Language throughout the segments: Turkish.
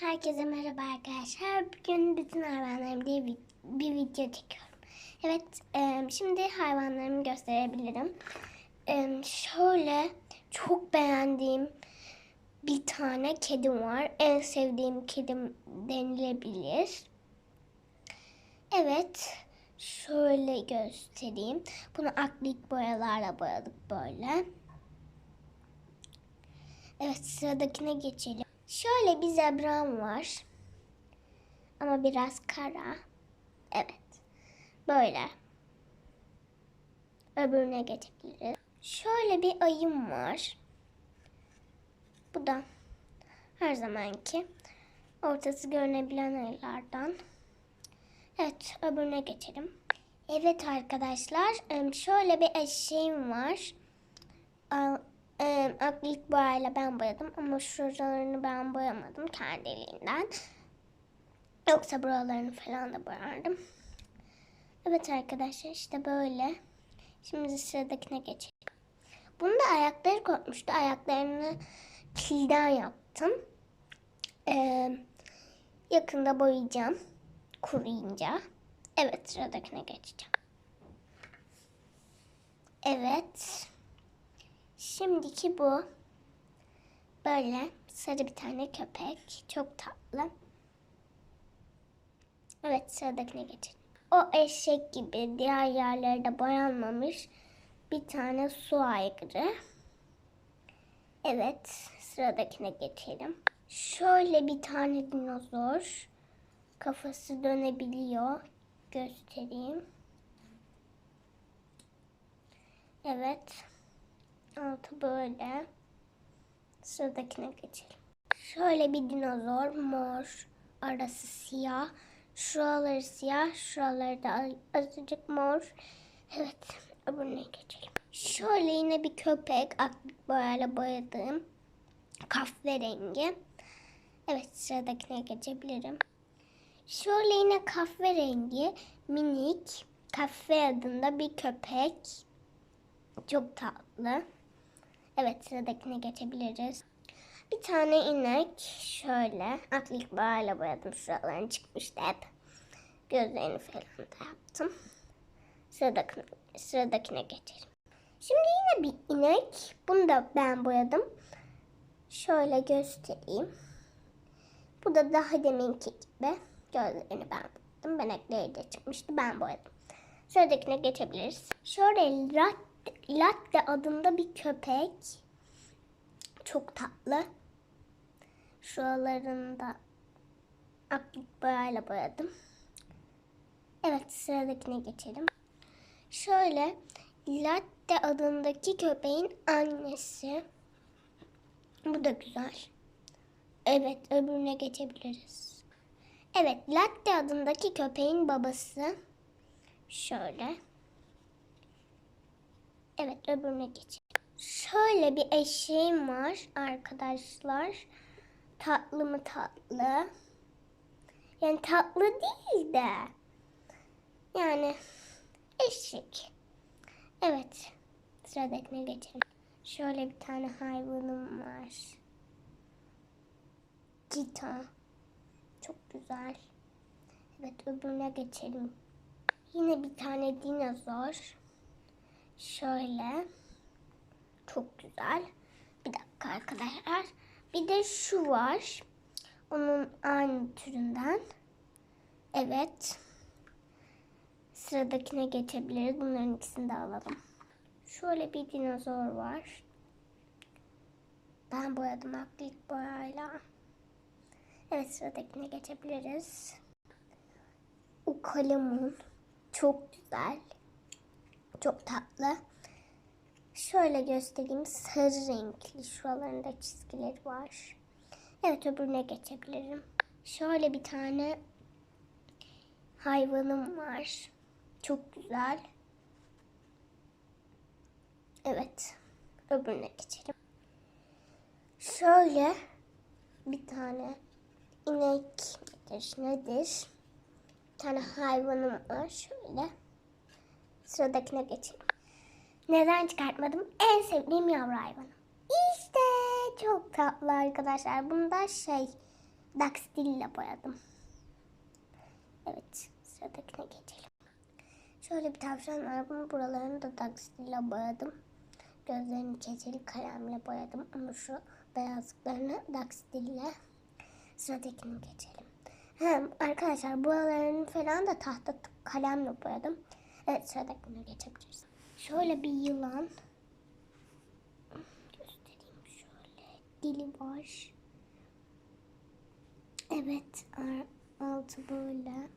Herkese merhaba arkadaşlar. Bugün bütün hayvanlarım diye bir, bir video çekiyorum. Evet, e, şimdi hayvanlarımı gösterebilirim. E, şöyle çok beğendiğim bir tane kedim var. En sevdiğim kedim denilebilir. Evet, şöyle göstereyim. Bunu akrilik boyalarla boyadık böyle. Evet, sıradakine geçelim. Şöyle bir zebram var. Ama biraz kara. Evet. Böyle. Öbürüne geçebiliriz. Şöyle bir ayım var. Bu da her zamanki ortası görünebilen ayılardan. Evet, öbürüne geçelim. Evet arkadaşlar, şöyle bir eşeğim var. Em, Akrilik boyayla ben boyadım ama şuralarını ben boyamadım kendiliğinden. Yoksa buralarını falan da boyardım. Evet arkadaşlar işte böyle. Şimdi sıradakine geçelim. Bunu da ayakları kopmuştu. Ayaklarını pilden yaptım. Ee, yakında boyayacağım. Kuruyunca. Evet sıradakine geçeceğim. Evet. Şimdiki bu. Böyle sarı bir tane köpek. Çok tatlı. Evet sıradakine geçelim. O eşek gibi diğer yerlerde boyanmamış bir tane su aygırı. Evet sıradakine geçelim. Şöyle bir tane dinozor. Kafası dönebiliyor. Göstereyim. Evet. Altı böyle. Sıradakine geçelim. Şöyle bir dinozor mor. Arası siyah. Şuraları siyah. Şuraları da azıcık mor. Evet. Öbürüne geçelim. Şöyle yine bir köpek. Aklık boyayla boyadığım. Kahverengi. Evet sıradakine geçebilirim. Şöyle yine kahverengi minik kahve adında bir köpek. Çok tatlı. Evet sıradakine geçebiliriz. Bir tane inek şöyle akrilik boyayla boyadım. Şuralarını çıkmıştı hep. Gözlerini falan da yaptım. Sıradakine, sıradakine geçelim. Şimdi yine bir inek. Bunu da ben boyadım. Şöyle göstereyim. Bu da daha deminki gibi. Gözlerini ben boyadım. Benekleri de çıkmıştı. Ben boyadım. Sıradakine geçebiliriz. Şöyle latte, latte adında bir köpek. Çok tatlı. Şuralarında aklık boyayla boyadım. Evet sıradakine geçelim. Şöyle latte adındaki köpeğin annesi. Bu da güzel. Evet öbürüne geçebiliriz. Evet latte adındaki köpeğin babası. Şöyle. Evet öbürüne geçelim. Şöyle bir eşeğim var arkadaşlar. Tatlı mı tatlı? Yani tatlı değil de. Yani eşek. Evet. Sıradakine geçelim. Şöyle bir tane hayvanım var. Cita. Çok güzel. Evet öbürüne geçelim. Yine bir tane dinozor. Şöyle. Çok güzel. Bir dakika arkadaşlar. Bir de şu var. Onun aynı türünden. Evet. Sıradakine geçebiliriz. Bunların ikisini de alalım. Şöyle bir dinozor var. Ben boyadım akrilik boyayla. Evet sıradakine geçebiliriz. Ukalemun. Çok güzel. Çok tatlı. Şöyle göstereyim. Sarı renkli. Şuralarında çizgileri var. Evet öbürüne geçebilirim. Şöyle bir tane hayvanım var. Çok güzel. Evet. Öbürüne geçelim. Şöyle bir tane inek midir nedir? Bir tane hayvanım var şöyle. Sıradakine geçelim. Neden çıkartmadım? En sevdiğim yavru hayvanım. İşte çok tatlı arkadaşlar. Bunda şey Daxtille boyadım. Evet sıradakine geçelim. Şöyle bir tavşan var. Bunun buralarını da Daxtille boyadım. Gözlerini keçeli kalemle boyadım. Ama şu beyazlıklarını Daxtille. Sıradakine geçelim. Hem arkadaşlar buralarını falan da tahta kalemle boyadım. Evet sıradakine geçebiliriz. Şöyle bir yılan. Göstereyim şöyle. Dili var. Evet altı böyle.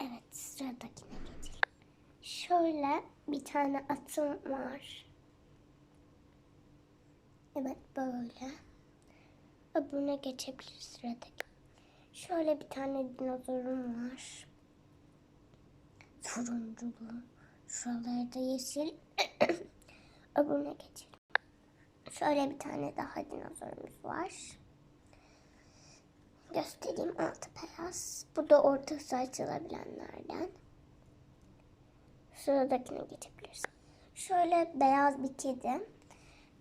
Evet sıradakine geçelim. Şöyle bir tane atım var. Evet böyle. Öbürüne geçebiliriz sıradaki. Şöyle bir tane dinozorum var. Turunculu. Şuraları da yeşil. Öbürüne geçelim. Şöyle bir tane daha dinozorumuz var. Göstereyim altı beyaz. Bu da ortası açılabilenlerden. Sıradakine geçebiliriz. Şöyle beyaz bir kedi.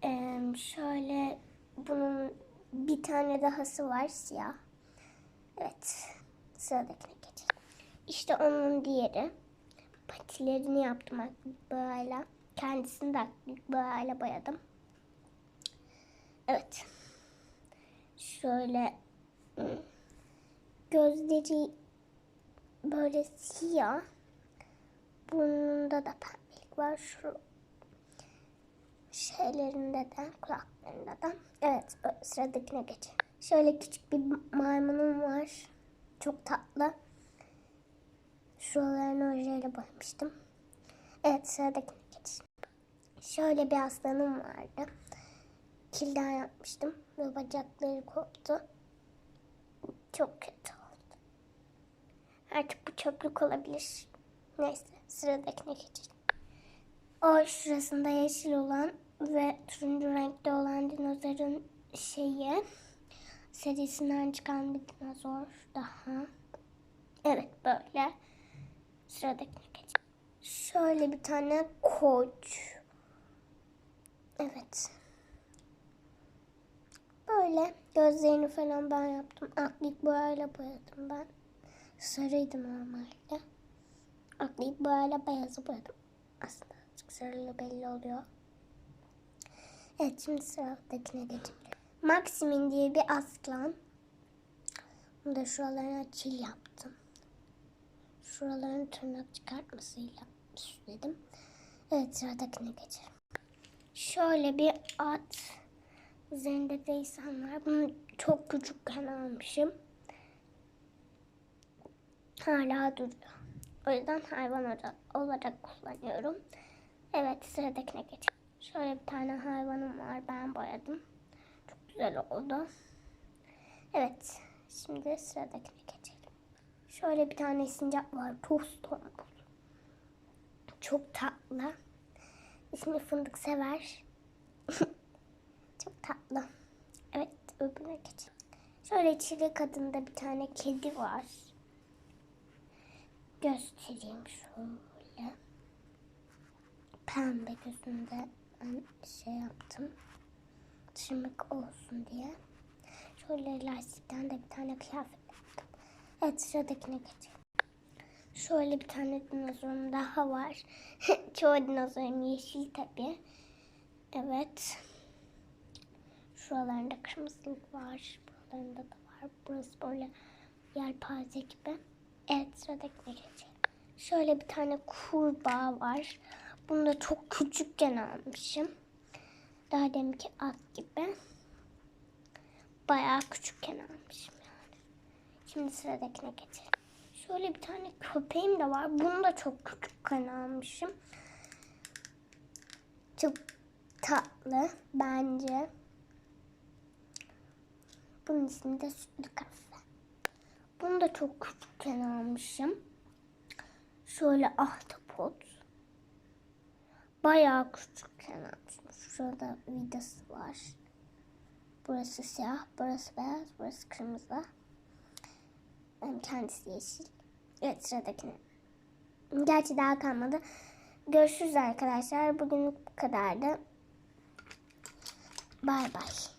Ee, şöyle bunun bir tane dahası var siyah. Evet. Sıradakine geçelim. İşte onun diğeri. Patilerini yaptım akrilik boyayla. Kendisini de akrilik boyayla boyadım. Evet. Şöyle ım, gözleri böyle siyah. Burnunda da pembelik var. Şu şeylerinde de kulaklarında da. Evet sıradakine geçelim. Şöyle küçük bir maymunum var. Çok tatlı. Şuralarını ojeyle boyamıştım. Evet sıradakine geçelim. Şöyle bir aslanım vardı. Kilden yapmıştım ve bacakları koptu. Çok kötü oldu. Artık bu çöplük olabilir. Neyse sıradakine geçelim. O şurasında yeşil olan ve turuncu renkte olan dinozorun şeyi serisinden çıkan bir dinozor daha. Evet böyle. Sıradakine geçelim. Şöyle bir tane koç. Evet. Böyle gözlerini falan ben yaptım. Aklik boyayla boyadım ben. Sarıydı normalde. Aklik boyayla beyazı boyadım. Aslında azıcık sarılı belli oluyor. Evet şimdi sıradakine geçelim. Maximin diye bir aslan. Bunu da şuralarına çil yaptım. Şuraların tırnak çıkartmasıyla süsledim. Evet sıradakine geçelim. Şöyle bir at. Üzerinde de insan var. Bunu çok küçükken almışım. Hala duruyor. O yüzden hayvan ola- olarak kullanıyorum. Evet sıradakine geçelim. Şöyle bir tane hayvanım var. Ben boyadım. Çok güzel oldu. Evet. Şimdi sıradakine geçelim. Şöyle bir tane sincap var. Toz tombul. Çok tatlı. İsmi fındık sever. Çok tatlı. Evet öbürüne geçelim. Şöyle çilek adında bir tane kedi var. Göstereyim şöyle. Pembe gözünde ben şey yaptım. Tırmık olsun diye. Şöyle lastikten de bir tane kıyafet. Evet sıradakine geçelim. Şöyle bir tane dinozorum daha var. Çoğu dinozorum yeşil tabi. Evet. Şuralarında kırmızılık var. Buralarında da var. Burası böyle yelpaze gibi. Evet sıradakine geçelim. Şöyle bir tane kurbağa var. Bunu da çok küçükken almışım. Daha deminki at gibi. Bayağı küçükken almışım. Şimdi sıradakine geçelim. Şöyle bir tane köpeğim de var. Bunu da çok küçükken almışım. Çok tatlı bence. Bunun ismi de sütlü kahve. Bunu da çok küçükken almışım. Şöyle ahtapot. Bayağı küçükken almışım. Şurada vidası var. Burası siyah, burası beyaz, burası kırmızı. Kendisi yeşil. Evet sıradakine. Gerçi daha kalmadı. Görüşürüz arkadaşlar. Bugünlük bu kadardı. Bay bay.